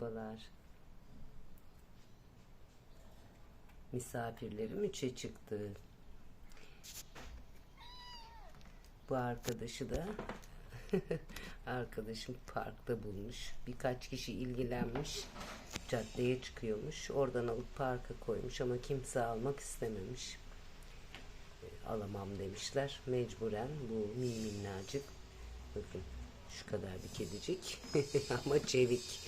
Merhabalar. Misafirlerim üçe çıktı. Bu arkadaşı da arkadaşım parkta bulmuş. Birkaç kişi ilgilenmiş. Caddeye çıkıyormuş. Oradan alıp parka koymuş ama kimse almak istememiş. E, Alamam demişler. Mecburen bu min minnacık. Bakın şu kadar bir kedicik. ama çevik.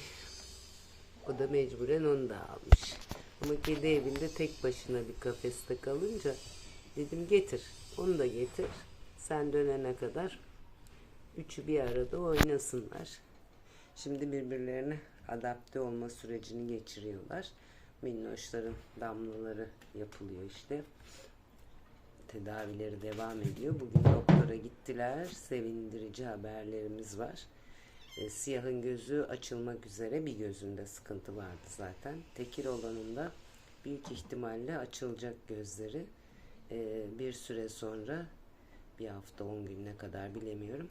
O da mecburen onu da almış. Ama kedi evinde tek başına bir kafeste kalınca dedim getir. Onu da getir. Sen dönene kadar üçü bir arada oynasınlar. Şimdi birbirlerine adapte olma sürecini geçiriyorlar. Minnoşların damlaları yapılıyor işte. Tedavileri devam ediyor. Bugün doktora gittiler. Sevindirici haberlerimiz var. E, siyahın gözü açılmak üzere bir gözünde sıkıntı vardı zaten. Tekir olanın da büyük ihtimalle açılacak gözleri. E, bir süre sonra bir hafta 10 gününe kadar bilemiyorum.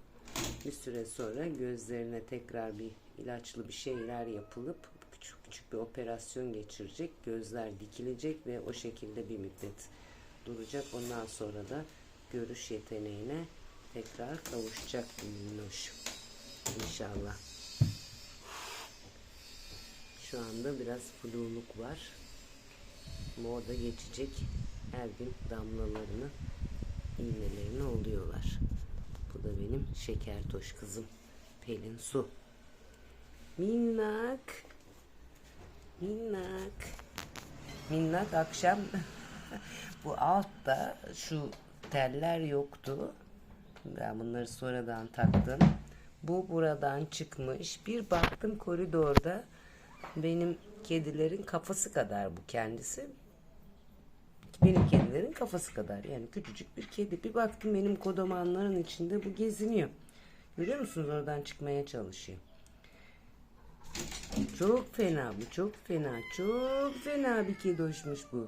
Bir süre sonra gözlerine tekrar bir ilaçlı bir şeyler yapılıp küçük küçük bir operasyon geçirecek. Gözler dikilecek ve o şekilde bir müddet duracak. Ondan sonra da görüş yeteneğine tekrar kavuşacak minnoş. İnşallah. Şu anda biraz fluluk var. Ama o da geçecek. Her gün damlalarını, iğnelerini oluyorlar. Bu da benim şekertoş kızım. Pelin Su. Minnak. Minnak. Minnak akşam bu altta şu teller yoktu. Ben bunları sonradan taktım. Bu buradan çıkmış. Bir baktım koridorda benim kedilerin kafası kadar bu kendisi. Benim kedilerin kafası kadar yani küçücük bir kedi. Bir baktım benim kodomanların içinde bu geziniyor. Görüyor musunuz oradan çıkmaya çalışıyor. Çok fena bu çok fena çok fena bir kedi hoşmuş bu.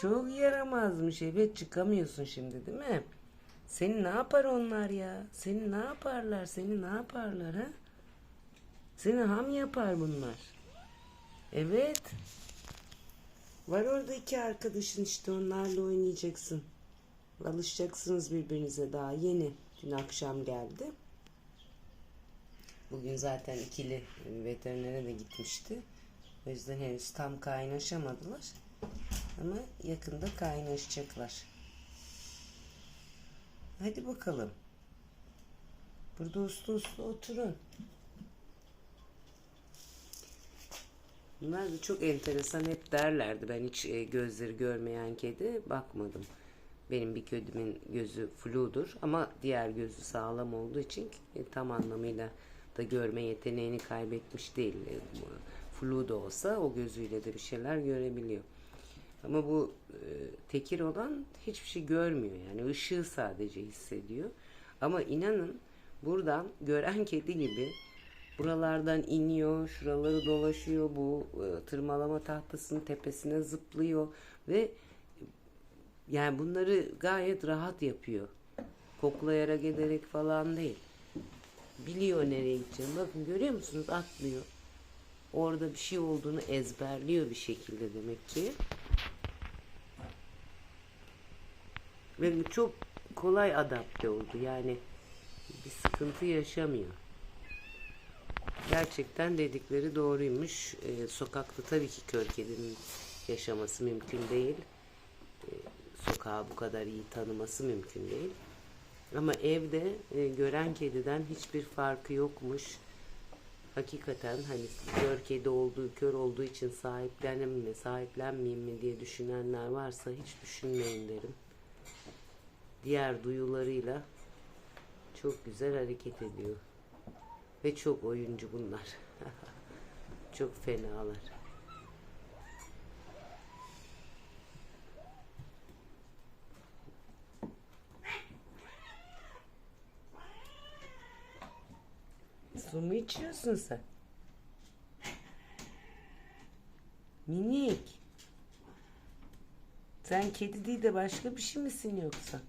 Çok yaramazmış evet çıkamıyorsun şimdi değil mi? Seni ne yapar onlar ya? Seni ne yaparlar? Seni ne yaparlar ha? Seni ham yapar bunlar. Evet. Var orada iki arkadaşın işte onlarla oynayacaksın. Alışacaksınız birbirinize daha yeni. Dün akşam geldi. Bugün zaten ikili veterinere de gitmişti. O yüzden henüz tam kaynaşamadılar. Ama yakında kaynaşacaklar. Hadi bakalım. Burada uslu uslu oturun. Bunlar da çok enteresan hep derlerdi. Ben hiç e, gözleri görmeyen kedi bakmadım. Benim bir kedimin gözü fludur ama diğer gözü sağlam olduğu için e, tam anlamıyla da görme yeteneğini kaybetmiş değil. E, Flu da olsa o gözüyle de bir şeyler görebiliyor. Ama bu e, tekir olan hiçbir şey görmüyor. Yani ışığı sadece hissediyor. Ama inanın buradan gören kedi gibi buralardan iniyor, şuraları dolaşıyor, bu e, tırmalama tahtasının tepesine zıplıyor ve yani bunları gayet rahat yapıyor. Koklayarak ederek falan değil. Biliyor nereye gideceğini. Bakın görüyor musunuz? Atlıyor. Orada bir şey olduğunu ezberliyor bir şekilde demek ki. Ve çok kolay adapte oldu. Yani bir sıkıntı yaşamıyor. Gerçekten dedikleri doğruymuş. Ee, sokakta tabii ki kör kedinin yaşaması mümkün değil. Ee, sokağı bu kadar iyi tanıması mümkün değil. Ama evde e, gören kediden hiçbir farkı yokmuş. Hakikaten hani kör kedi olduğu, kör olduğu için sahiplenim mi, sahiplenmeyeyim mi diye düşünenler varsa hiç düşünmeyin derim. Diğer duyularıyla çok güzel hareket ediyor. Ve çok oyuncu bunlar. çok fenalar. Su mu içiyorsun sen? Minik. Sen kedi değil de başka bir şey misin yoksa?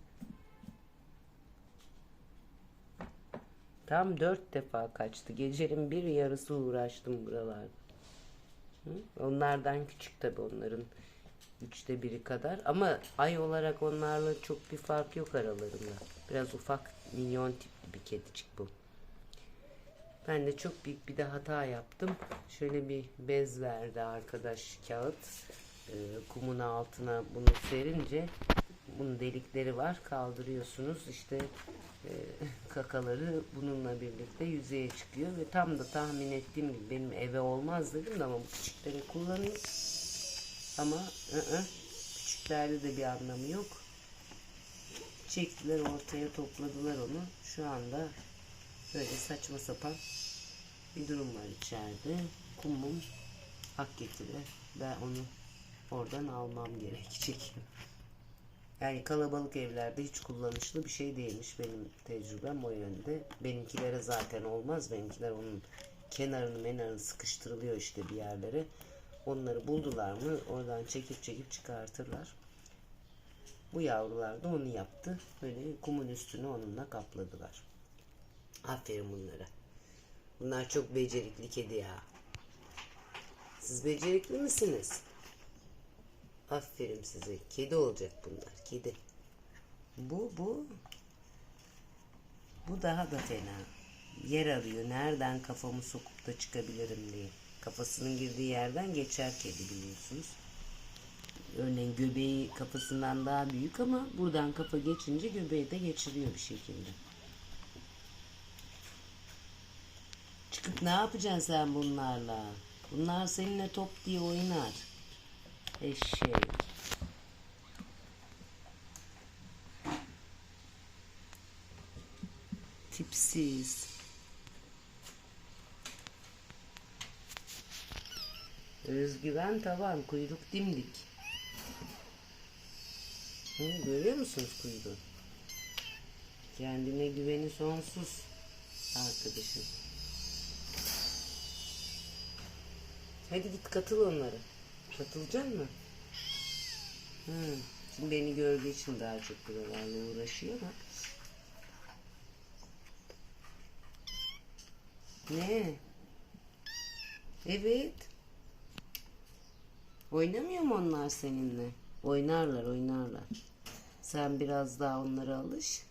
Tam dört defa kaçtı. Gecenin bir yarısı uğraştım buralarda. Hı? Onlardan küçük tabi onların üçte biri kadar. Ama ay olarak onlarla çok bir fark yok aralarında. Biraz ufak minyon tipli bir kedicik bu. Ben de çok büyük bir de hata yaptım. Şöyle bir bez verdi arkadaş kağıt. Ee, kumun altına bunu serince bunun delikleri var. Kaldırıyorsunuz. İşte e, kakaları bununla birlikte yüzeye çıkıyor ve tam da tahmin ettiğim gibi benim eve olmaz dedim de ama bu küçükleri kullanayım. Ama ı-ı, küçüklerde de bir anlamı yok. Çektiler ortaya topladılar onu. Şu anda böyle saçma sapan bir durum var içeride. Kumum hak getire. Ben onu oradan almam gerekecek. Yani kalabalık evlerde hiç kullanışlı bir şey değilmiş benim tecrübem o yönde. Benimkilere zaten olmaz. Benimkiler onun kenarını menarını sıkıştırılıyor işte bir yerlere. Onları buldular mı oradan çekip çekip çıkartırlar. Bu yavrular da onu yaptı. Böyle kumun üstünü onunla kapladılar. Aferin bunlara. Bunlar çok becerikli kedi ya. Siz becerikli misiniz? Aferin size. Kedi olacak bunlar. Kedi. Bu bu. Bu daha da fena. Yer arıyor. Nereden kafamı sokup da çıkabilirim diye. Kafasının girdiği yerden geçer kedi biliyorsunuz. Örneğin göbeği kafasından daha büyük ama buradan kafa geçince göbeği de geçiriyor bir şekilde. Çıkıp ne yapacaksın sen bunlarla? Bunlar seninle top diye oynar. Eşek. Tipsiz. Özgüven tavan, kuyruk dimdik. Hı, görüyor musunuz kuyruğu? Kendine güveni sonsuz arkadaşım. Hadi git katıl onlara. Katılacak mı? Hı. Şimdi beni gördüğü için daha çok buralarla uğraşıyor ama. Ne? Evet. Oynamıyor mu onlar seninle? Oynarlar, oynarlar. Sen biraz daha onlara alış.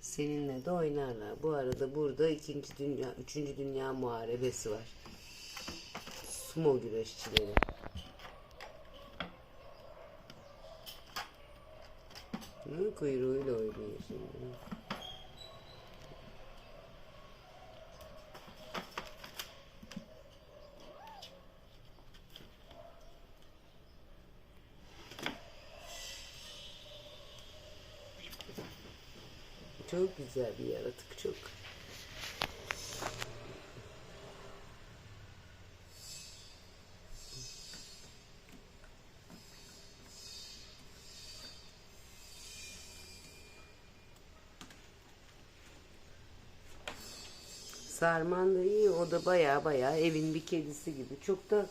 Seninle de oynarlar. Bu arada burada ikinci dünya, üçüncü dünya muharebesi var. Sumo güreşçileri. Hı, kuyruğuyla oynuyor şimdi. Çok güzel bir yaratık çok. Sarman da iyi. O da baya baya evin bir kedisi gibi. Çok da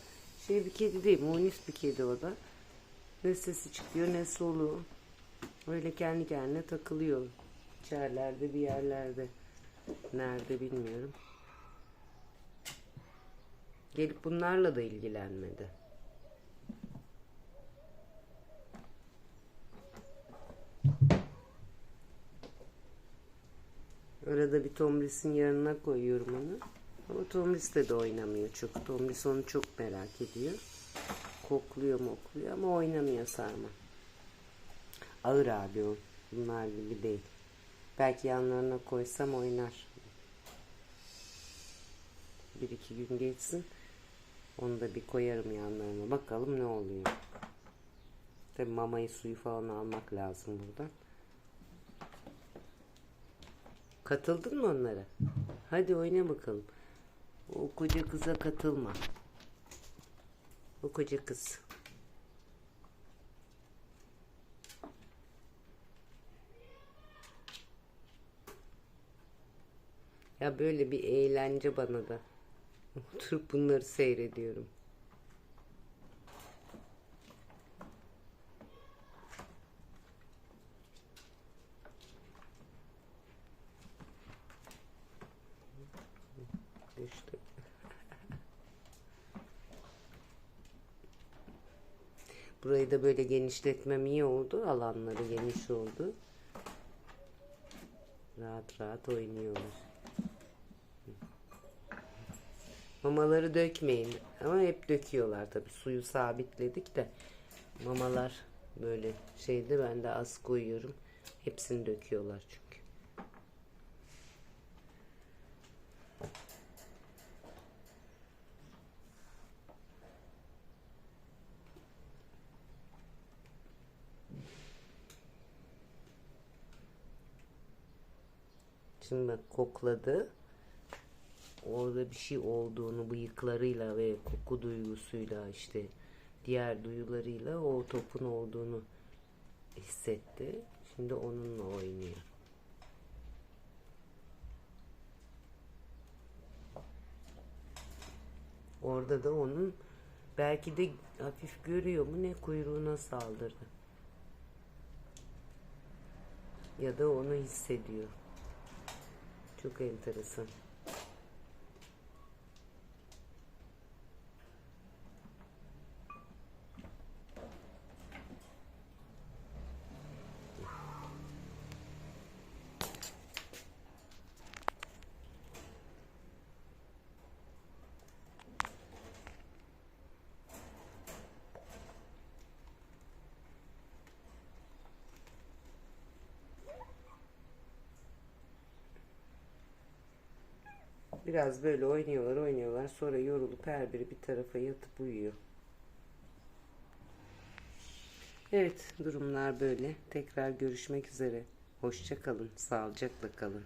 şey bir kedi değil. Munis bir kedi o da. Ne sesi çıkıyor ne soluğu. Öyle kendi kendine takılıyor. İçerlerde bir yerlerde. Nerede bilmiyorum. Gelip bunlarla da ilgilenmedi. Arada bir Tomris'in yanına koyuyorum onu. Ama Tomris de de oynamıyor çok. Tomris onu çok merak ediyor. Kokluyor mokluyor ama oynamıyor sarma. Ağır abi o. Bunlar gibi değil. Belki yanlarına koysam oynar. Bir iki gün geçsin. Onu da bir koyarım yanlarına. Bakalım ne oluyor. Tabi mamayı suyu falan almak lazım buradan. Katıldın mı onlara? Hadi oyna bakalım. O koca kıza katılma. O koca kız. Ya böyle bir eğlence bana da. Oturup bunları seyrediyorum. Burayı da böyle genişletmem iyi oldu. Alanları geniş oldu. Rahat rahat oynuyorlar. Mamaları dökmeyin. Ama hep döküyorlar tabii. Suyu sabitledik de. Mamalar böyle şeydi ben de az koyuyorum. Hepsini döküyorlar çünkü. Şimdi kokladı. Orada bir şey olduğunu bıyıklarıyla ve koku duygusuyla işte diğer duyularıyla o topun olduğunu hissetti. Şimdi onunla oynuyor. Orada da onun belki de hafif görüyor mu ne kuyruğuna saldırdı. Ya da onu hissediyor. Çok enteresan. Biraz böyle oynuyorlar oynuyorlar sonra yorulup her biri bir tarafa yatıp uyuyor. Evet durumlar böyle. Tekrar görüşmek üzere. Hoşça kalın. Sağlıcakla kalın.